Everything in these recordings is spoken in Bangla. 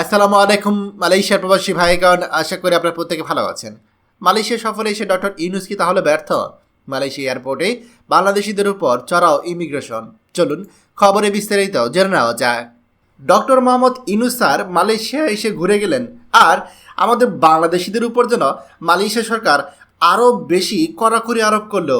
আসসালামু আলাইকুম, মালয়েশিয়ার প্রবাসী ভাইগণ, আশা করি আপনারা প্রত্যেকে ভালো আছেন। মালয়েশিয়া সফরে এসে ডক্টর ইউনুস কি তাহলে ব্যর্থ? মালয়েশিয়া এয়ারপোর্টে বাংলাদেশিদের উপর চড়াও ইমিগ্রেশন। চলুন, খবরে বিস্তারিত জেনে নেওয়া যায় doctor Mohammad Yunus sir Malaysia এসে ঘুরে গেলেন, আর আমাদের বাংলাদেশিদের উপর যেন মালয়েশিয়া সরকার আরও বেশি কড়াকড়ি আরোপ করল।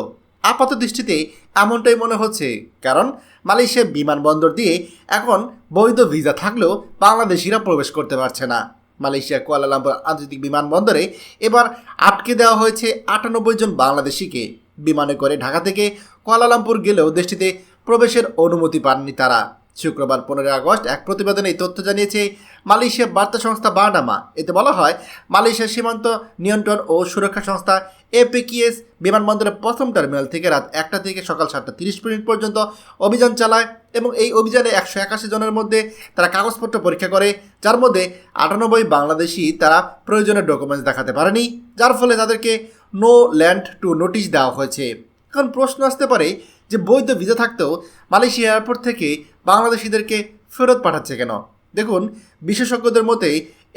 আপাত দৃষ্টিতে এমনটাই মনে হচ্ছে, কারণ মালয়েশিয়া বিমানবন্দর দিয়ে এখন বৈধ ভিসা থাকলেও বাংলাদেশিরা প্রবেশ করতে পারছে না। মালয়েশিয়া কুয়ালালামপুর আন্তর্জাতিক বিমানবন্দরে এবার আটকে দেওয়া হয়েছে আটানব্বই জন বাংলাদেশিকে। বিমানে করে ঢাকা থেকে কুয়ালালামপুর গেলেও দেশটিতে প্রবেশের অনুমতি পাননি তারা। শুক্রবার পনেরোই আগস্ট এক প্রতিবেদনে এই তথ্য জানিয়েছে মালয়েশিয়ার বার্তা সংস্থা বার্ডামা এতে বলা হয় মালয়েশিয়ার সীমান্ত নিয়ন্ত্রণ ও সুরক্ষা সংস্থা এপিকিএস বিমানবন্দরের প্রথম টার্মিনাল থেকে রাত একটা থেকে সকাল সাতটা তিরিশ মিনিট পর্যন্ত অভিযান চালায় এবং এই অভিযানে একশো একাশি জনের মধ্যে তারা কাগজপত্র পরীক্ষা করে, যার মধ্যে আটানব্বই বাংলাদেশি তারা প্রয়োজনীয় ডকুমেন্টস দেখাতে পারেনি, যার ফলে তাদেরকে নো ল্যান্ড টু নোটিশ দেওয়া হয়েছে। কারণ প্রশ্ন আসতে পারে যে বৈধ ভিসা থাকতেও মালয়েশিয়া এয়ারপোর্ট থেকে বাংলাদেশিদেরকে ফেরত পাঠাচ্ছে কেন? দেখুন, বিশেষজ্ঞদের মতে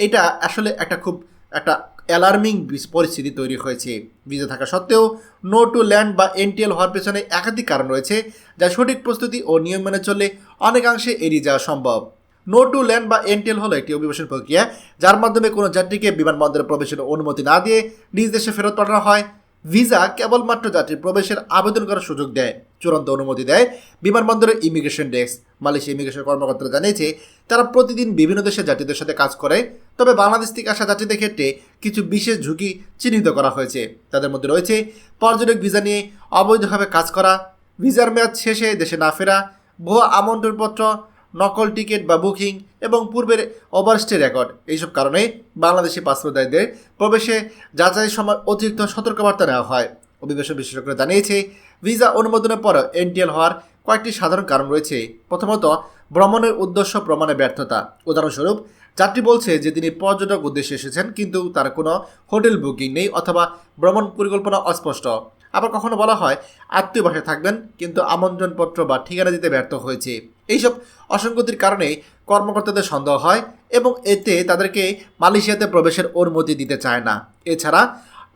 এটা আসলে একটা খুব একটা অ্যালার্মিং পরিস্থিতি তৈরি হয়েছে। ভিসা থাকা সত্ত্বেও নো টু ল্যান্ড বা এনটিএল হওয়ার পেছনে একাধিক কারণ রয়েছে, যা সঠিক প্রস্তুতি ও নিয়ম মেনে চললে অনেকাংশে এড়িয়ে যাওয়া সম্ভব। নো টু ল্যান্ড বা এনটিএল হলো একটি অভিবাসন প্রক্রিয়া, যার মাধ্যমে কোনো যাত্রীকে বিমানবন্দরে প্রবেশের অনুমতি না দিয়ে নিজ দেশে ফেরত পাঠানো হয়। ভিসা কেবলমাত্র যাত্রীর প্রবেশের আবেদন করার সুযোগ দেয়। চূড়ান্ত অনুমতি দেয়। বিমানবন্দরের ইমিগ্রেশন ডেস্ক মালয়েশিয়া ইমিগ্রেশন কর্মকর্তারা জানিয়েছে, তারা প্রতিদিন বিভিন্ন দেশের যাত্রীদের সাথে কাজ করে, তবে বাংলাদেশ থেকে আসা যাত্রীদের ক্ষেত্রে কিছু বিশেষ ঝুঁকি চিহ্নিত করা হয়েছে। তাদের মধ্যে রয়েছে পর্যটক ভিসা নিয়ে অবৈধভাবে কাজ করা, ভিসার মেয়াদ শেষে দেশে না ফেরা, ভুয়া আমন্ত্রণপত্র, নকল টিকিট বা বুকিং এবং পূর্বের ওভারস্টে রেকর্ড। এইসব কারণে বাংলাদেশি পাসপোর্টধারীদের প্রবেশে যাচাইয়ের সময় অতিরিক্ত সতর্কবার্তা নেওয়া হয়। অভিবাসন বিশেষজ্ঞরা জানিয়েছে, ভিসা অনুমোদনের পর এনটিএল হওয়ার কয়েকটি সাধারণ কারণ রয়েছে। প্রথমত, ভ্রমণের উদ্দেশ্য প্রমাণের ব্যর্থতা। উদাহরণস্বরূপ, যাত্রী বলছে যে তিনি পর্যটক উদ্দেশ্যে এসেছেন, কিন্তু তার কোনো হোটেল বুকিং নেই অথবা ভ্রমণ পরিকল্পনা অস্পষ্ট। আবার কখনো বলা হয়, আত্মীয় বাসায় থাকবেন, কিন্তু আমন্ত্রণপত্র বা ঠিকানা দিতে ব্যর্থ হয়েছে। এইসব অসঙ্গতির কারণে কর্মকর্তাদের সন্দেহ হয় এবং এতে তাদেরকে মালয়েশিয়াতে প্রবেশের অনুমতি দিতে চায় না। এছাড়া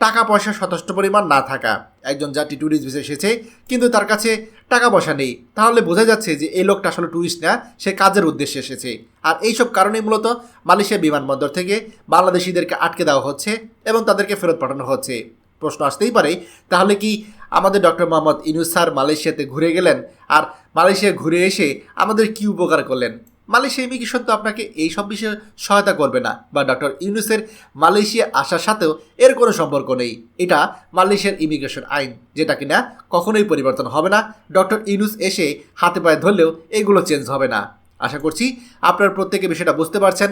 টাকা পয়সা যথেষ্ট পরিমাণ না থাকা। একজন যাত্রী ট্যুরিস্ট ভিসা এসেছে, কিন্তু তার কাছে টাকা পয়সা নেই। তাহলে বোঝা যাচ্ছে যে এই লোকটা আসলে ট্যুরিস্ট না, সে কাজের উদ্দেশ্যে এসেছে। আর এইসব কারণেই মূলত মালয়েশিয়া বিমানবন্দর থেকে বাংলাদেশিদেরকে আটকে দেওয়া হচ্ছে এবং তাদেরকে ফেরত পাঠানো হচ্ছে। প্রশ্ন আসতেই পারে, তাহলে কি আমাদের ডক্টর মোহাম্মদ ইনুস স্যার মালয়েশিয়াতে ঘুরে গেলেন? আর মালয়েশিয়া ঘুরে এসে আমাদের কি উপকার করলেন? মালয়েশিয়া ইমিগ্রেশন তো আপনাকে এই সব বিষয়ে সহায়তা করবে না। বা ডক্টর ইউনুসের মালয়েশিয়া আসার সাথেও এর কোনো সম্পর্ক নেই। এটা মালয়েশিয়ার ইমিগ্রেশন আইন, যেটা কিনা কখনোই পরিবর্তন হবে না। ডক্টর ইউনুস এসে হাতে পায়ে ধরলেও এগুলো চেঞ্জ হবে না। আশা করছি আপনার প্রত্যেকে বিষয়টা বুঝতে পারছেন।